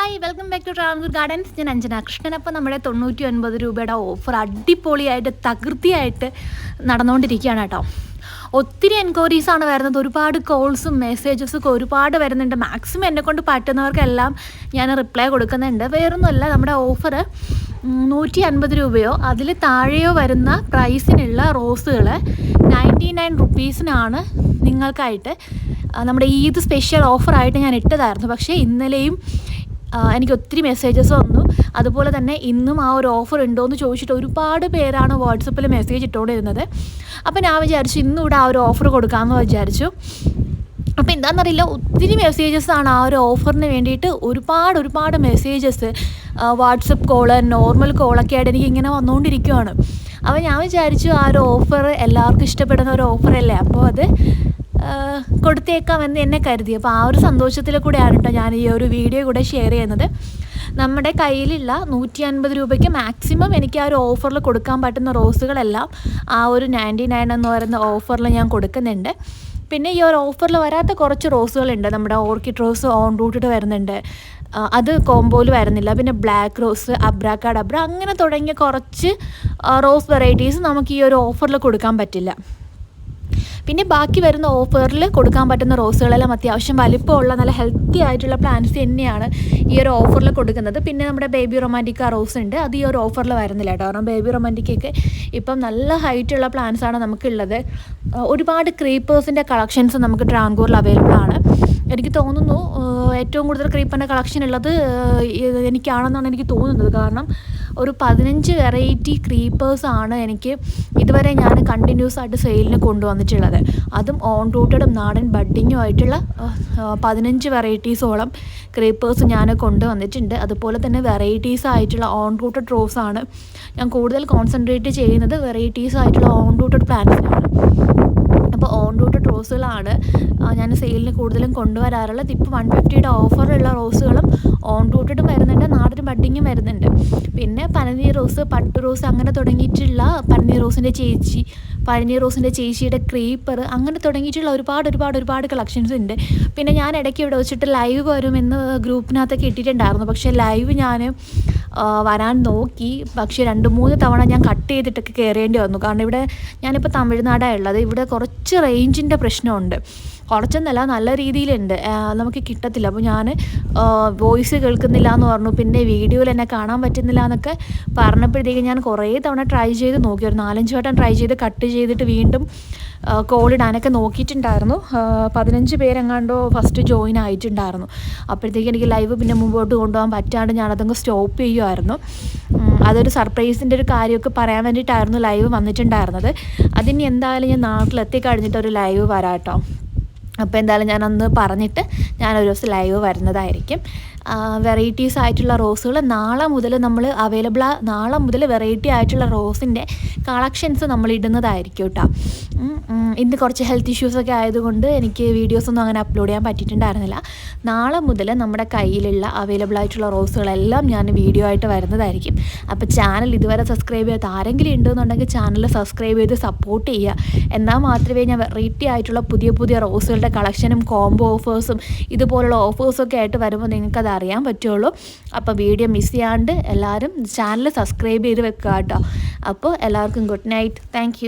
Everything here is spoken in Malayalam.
Hi welcome back to Travancore gardens ഞാൻ അഞ്ജന കൃഷ്ണൻ. അപ്പോൾ നമ്മുടെ തൊണ്ണൂറ്റി ഒൻപത് രൂപയുടെ ഓഫർ അടിപൊളിയായിട്ട് തകൃതിയായിട്ട് നടന്നുകൊണ്ടിരിക്കുകയാണ് കേട്ടോ. ഒത്തിരി എൻക്വയറീസ് ആണ് വരുന്നത്. ഒരുപാട് കോൾസും മെസ്സേജസും ഒക്കെ ഒരുപാട് വരുന്നുണ്ട്. മാക്സിമം എന്നെ കൊണ്ട് പറ്റുന്നവർക്കെല്ലാം ഞാൻ റിപ്ലൈ കൊടുക്കുന്നുണ്ട്. വേറൊന്നുമല്ല നമ്മുടെ ഓഫർ നൂറ്റി അൻപത് രൂപയോ അതിൽ താഴെയോ വരുന്ന പ്രൈസിനുള്ള റോസുകൾ നയന്റി നയൻ റുപ്പീസിനാണ് നിങ്ങൾക്കായിട്ട് നമ്മുടെ ഈദ് സ്പെഷ്യൽ ഓഫറായിട്ട് ഞാൻ ഇട്ടതായിരുന്നു. പക്ഷേ ഇന്നലെയും എനിക്ക് ഒത്തിരി മെസ്സേജസ് വന്നു. അതുപോലെ തന്നെ ഇന്നും ആ ഒരു ഓഫർ ഉണ്ടോ എന്ന് ചോദിച്ചിട്ട് ഒരുപാട് പേരാണ് വാട്സപ്പിൽ മെസ്സേജ് ഇട്ടുകൊണ്ടിരുന്നത് അപ്പോൾ ഞാൻ വിചാരിച്ചു ഇന്നും ഇവിടെ ആ ഒരു ഓഫർ കൊടുക്കാമെന്ന് വിചാരിച്ചു. അപ്പോൾ എന്താണെന്നറിയില്ല ഒത്തിരി മെസ്സേജസ് ആണ് ആ ഒരു ഓഫറിന് വേണ്ടിയിട്ട് ഒരുപാട് ഒരുപാട് മെസ്സേജസ് വാട്സപ്പ് കോൾ നോർമൽ കോളൊക്കെ ആയിട്ട് എനിക്ക് ഇങ്ങനെ വന്നുകൊണ്ടിരിക്കുവാണ് അപ്പോൾ ഞാൻ വിചാരിച്ചു ആ ഒരു ഓഫർ എല്ലാവർക്കും ഇഷ്ടപ്പെടുന്ന ഒരു ഓഫറല്ലേ അപ്പോൾ അത് കൊടുത്തേക്കാമെന്ന് എന്നെ കരുതി. അപ്പോൾ ആ ഒരു സന്തോഷത്തിൽ കൂടെയാണ് കേട്ടോ ഞാൻ ഈ ഒരു വീഡിയോ കൂടെ ഷെയർ ചെയ്യുന്നത്. നമ്മുടെ കയ്യിലുള്ള നൂറ്റി അൻപത് രൂപയ്ക്ക് മാക്സിമം എനിക്ക് ആ ഒരു ഓഫറിൽ കൊടുക്കാൻ പറ്റുന്ന റോസുകളെല്ലാം ആ ഒരു നയന്റി നയൻ എന്ന് പറയുന്ന ഓഫറിൽ ഞാൻ കൊടുക്കുന്നുണ്ട്. പിന്നെ ഈ ഒരു ഓഫറിൽ വരാത്ത കുറച്ച് റോസുകളുണ്ട്. നമ്മുടെ ഓർക്കിഡ് റോസ് ഓൺ റൂട്ടിട്ട് വരുന്നുണ്ട്. അത് കോംബോയിൽ വരുന്നില്ല. പിന്നെ ബ്ലാക്ക് റോസ് അബ്രാക്കാഡ് അബ്ര അങ്ങനെ തുടങ്ങിയ കുറച്ച് റോസ് വെറൈറ്റീസ് നമുക്ക് ഈ ഒരു ഓഫറിൽ കൊടുക്കാൻ പറ്റില്ല. പിന്നെ ബാക്കി വരുന്ന ഓഫറിൽ കൊടുക്കാൻ പറ്റുന്ന റോസുകളെല്ലാം അത്യാവശ്യം വലിപ്പമുള്ള നല്ല ഹെൽത്തി ആയിട്ടുള്ള പ്ലാന്റ്സ് തന്നെയാണ് ഈ ഒരു ഓഫറിൽ കൊടുക്കുന്നത്. പിന്നെ നമ്മുടെ ബേബി റൊമാന്റിക്ക റോസ് ഉണ്ട്. അത് ഈ ഒരു ഓഫറിൽ വരുന്നില്ല കേട്ടോ. കാരണം ബേബി റൊമാന്റിക്കൊക്കെ ഇപ്പം നല്ല ഹൈറ്റുള്ള പ്ലാന്റ്സ് ആണ് നമുക്കുള്ളത്. ഒരുപാട് ക്രീപ്പേഴ്സിന്റെ കളക്ഷൻസ് നമുക്ക് ട്രാങ്കൂറിൽ അവൈലബിൾ ആണ്. എനിക്ക് തോന്നുന്നു ഏറ്റവും കൂടുതൽ ക്രീപ്പറിന്റെ കളക്ഷൻ ഉള്ളത് എനിക്കാണെന്നാണ് എനിക്ക് തോന്നുന്നത്. കാരണം ഒരു പതിനഞ്ച് വെറൈറ്റി ക്രീപ്പേഴ്സ് ആണ് എനിക്ക് ഇതുവരെ ഞാൻ കണ്ടിന്യൂസ് ആയിട്ട് സെയിലിന് കൊണ്ടുവന്നിട്ടുള്ളത്. അതും ഓൺ റൂട്ടഡും നാടൻ ബഡ്ഡിങ്ങും ആയിട്ടുള്ള പതിനഞ്ച് വെറൈറ്റീസോളം ക്രീപ്പേഴ്സ് ഞാൻ കൊണ്ടുവന്നിട്ടുണ്ട്. അതുപോലെ തന്നെ വെറൈറ്റീസ് ആയിട്ടുള്ള ഓൺ റൂട്ടഡ് റോസ് ആണ് ഞാൻ കൂടുതൽ കോൺസെൻട്രേറ്റ് ചെയ്യുന്നത്. വെറൈറ്റീസ് ആയിട്ടുള്ള ഓൺ റൂട്ടഡ് പ്ലാന്റ്സിനാണ് അപ്പോൾ ഓൺ റൂട്ടഡ് റോസുകളാണ്. ഞാൻ സെയിലിന് കൂടുതലും കൊണ്ടുവരാറുള്ളത്. ഇപ്പോൾ വൺ ഫിഫ്റ്റിയുടെ ഓഫറുള്ള റോസുകളും ഓൺ റൂട്ടഡും വരുന്നുണ്ട് നാടൻ ബഡ്ഡിങ്ങും വരുന്നുണ്ട്. പിന്നെ പനനീർ റോസ് പട്ടു റോസ് അങ്ങനെ തുടങ്ങിയിട്ടുള്ള പനനീർ റോസിന്റെ ചേച്ചി പഴനീർ റോസിന്റെ ചേച്ചിയുടെ ക്രീപ്പർ അങ്ങനെ തുടങ്ങിയിട്ടുള്ള ഒരുപാട് ഒരുപാട് ഒരുപാട് കളക്ഷൻസ് ഉണ്ട്. പിന്നെ ഞാൻ ഇടയ്ക്ക് ഇവിടെ വെച്ചിട്ട് ലൈവ് വരുമെന്ന് ഗ്രൂപ്പിനകത്തൊക്കെ ഇട്ടിട്ടുണ്ടായിരുന്നു. പക്ഷേ ലൈവ് ഞാൻ വരാൻ നോക്കി. പക്ഷേ രണ്ട് മൂന്ന് തവണ ഞാൻ കട്ട് ചെയ്തിട്ടൊക്കെ കയറേണ്ടി വന്നു. കാരണം ഇവിടെ ഞാനിപ്പോൾ തമിഴ്നാടാണ് ഉള്ളത്. ഇവിടെ കുറച്ച് റേഞ്ചിന്റെ പ്രശ്നമുണ്ട്. കുറച്ചൊന്നല്ല നല്ല രീതിയിലുണ്ട്. നമുക്ക് കിട്ടത്തില്ല. അപ്പോൾ ഞാൻ വോയിസ് കേൾക്കുന്നില്ല എന്ന് പറഞ്ഞു. പിന്നെ വീഡിയോയിൽ എന്നെ കാണാൻ പറ്റുന്നില്ല എന്നൊക്കെ പറഞ്ഞപ്പോഴത്തേക്ക് ഞാൻ കുറേ തവണ ട്രൈ ചെയ്ത് നോക്കി. ഒരു നാലഞ്ച് വട്ടം ട്രൈ ചെയ്ത് കട്ട് ചെയ്തിട്ട് വീണ്ടും കോൾ ഇടാനൊക്കെ നോക്കിയിട്ടുണ്ടായിരുന്നു. പതിനഞ്ച് പേരെങ്ങാണ്ടോ ഫസ്റ്റ് ജോയിൻ ആയിട്ടുണ്ടായിരുന്നു. അപ്പോഴത്തേക്ക് എനിക്ക് ലൈവ് പിന്നെ മുമ്പോട്ട് കൊണ്ടുപോകാൻ പറ്റാണ്ട് ഞാനതങ്ങ് സ്റ്റോപ്പ് ചെയ്യുമായിരുന്നു അതൊരു സർപ്രൈസിന്റെ ഒരു കാര്യമൊക്കെ പറയാൻ വേണ്ടിയിട്ടായിരുന്നു ലൈവ് വന്നിട്ടുണ്ടായിരുന്നത്. അതിന് എന്തായാലും ഞാൻ നാട്ടിലെത്തി കഴിഞ്ഞിട്ട് ഒരു ലൈവ് വരാം കേട്ടോ. അപ്പോൾ എന്തായാലും ഞാൻ അന്ന് പറഞ്ഞിട്ട് ഞാനൊരു ദിവസം ലൈവ് വരുന്നതായിരിക്കും. വെറൈറ്റീസ് ആയിട്ടുള്ള റോസുകൾ നാളെ മുതൽ നമ്മൾ അവൈലബിൾ നാളെ മുതൽ വെറൈറ്റി ആയിട്ടുള്ള റോസിന്റെ കളക്ഷൻസ് നമ്മൾ ഇടുന്നതായിരിക്കും കേട്ടോ. ഇന്ന് കുറച്ച് ഹെൽത്ത് ഇഷ്യൂസൊക്കെ ആയതുകൊണ്ട് എനിക്ക് വീഡിയോസൊന്നും അങ്ങനെ അപ്ലോഡ് ചെയ്യാൻ പറ്റിയിട്ടുണ്ടായിരുന്നില്ല. നാളെ മുതൽ നമ്മുടെ കയ്യിലുള്ള അവൈലബിൾ ആയിട്ടുള്ള റോസുകളെല്ലാം ഞാൻ വീഡിയോ ആയിട്ട് വരുന്നതായിരിക്കും. അപ്പോൾ ചാനൽ ഇതുവരെ സബ്സ്ക്രൈബ് ചെയ്യാത്ത ആരെങ്കിലും ഉണ്ടെന്നുണ്ടെങ്കിൽ ചാനൽ സബ്സ്ക്രൈബ് ചെയ്ത് സപ്പോർട്ട് ചെയ്യുക. എന്നാൽ മാത്രമേ ഞാൻ വെറൈറ്റി ആയിട്ടുള്ള പുതിയ പുതിയ റോസുകളുടെ കളക്ഷനും കോംബോ ഓഫേഴ്സും ഇതുപോലുള്ള ഓഫേഴ്സൊക്കെ ആയിട്ട് വരുമ്പോൾ നിങ്ങൾക്കത് അറിയാൻ പറ്റുള്ളൂ. അപ്പോൾ വീഡിയോ മിസ് ചെയ്യാണ്ട് എല്ലാവരും ചാനൽ സബ്സ്ക്രൈബ് ചെയ്ത് വെക്കുക കേട്ടോ അപ്പോൾ എല്ലാവർക്കും ഗുഡ് നൈറ്റ് താങ്ക്